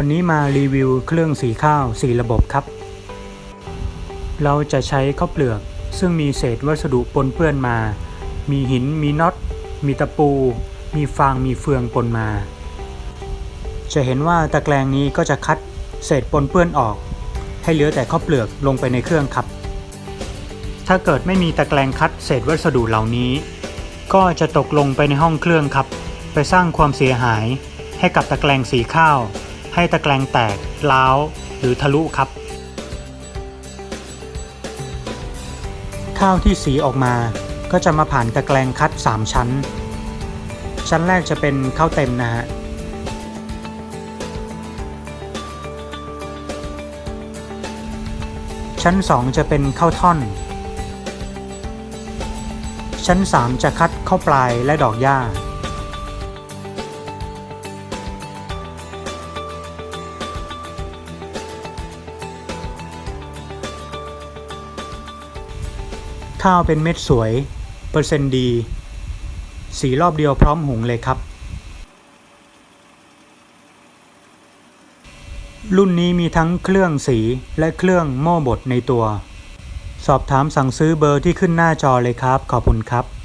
วันนี้มารีวิวเครื่องสีข้าว 4 ระบบครับ เราจะใช้ข้าวเปลือก ซึ่งมีเศษวัสดุปนเปื้อนมา มีหิน มีน็อต มีตะปู มีฟาง มีเฟืองปนมา จะเห็นว่าตะแกรงนี้ก็จะคัดเศษปนเปื้อนออก ให้เหลือแต่ข้าวเปลือกลงไปในเครื่องครับ ถ้าเกิดไม่มีตะแกรงคัดเศษวัสดุเหล่านี้ ก็จะตกลงไปในห้องเครื่องครับ ไปสร้างความเสียหายให้กับตะแกรงสีข้าว ให้ตะแกรงแตกร้าวหรือทะลุครับ ข้าวที่สีออกมาก็จะมาผ่านตะแกรงคัด 3 ชั้น ชั้นแรกจะเป็นข้าวเต็มนะฮะชั้น 2 จะเป็นข้าวท่อน ชั้น 3 จะคัดข้าวปลายและดอกหญ้า ข้าวเป็นเม็ดสวย เปอร์เซ็นต์ดี สีรอบเดียวพร้อมหุงเลยครับ รุ่นนี้มีทั้งเครื่องสีและเครื่องโม่บดในตัว สอบถามสั่งซื้อเบอร์ที่ขึ้นหน้าจอเลยครับ ขอบคุณครับ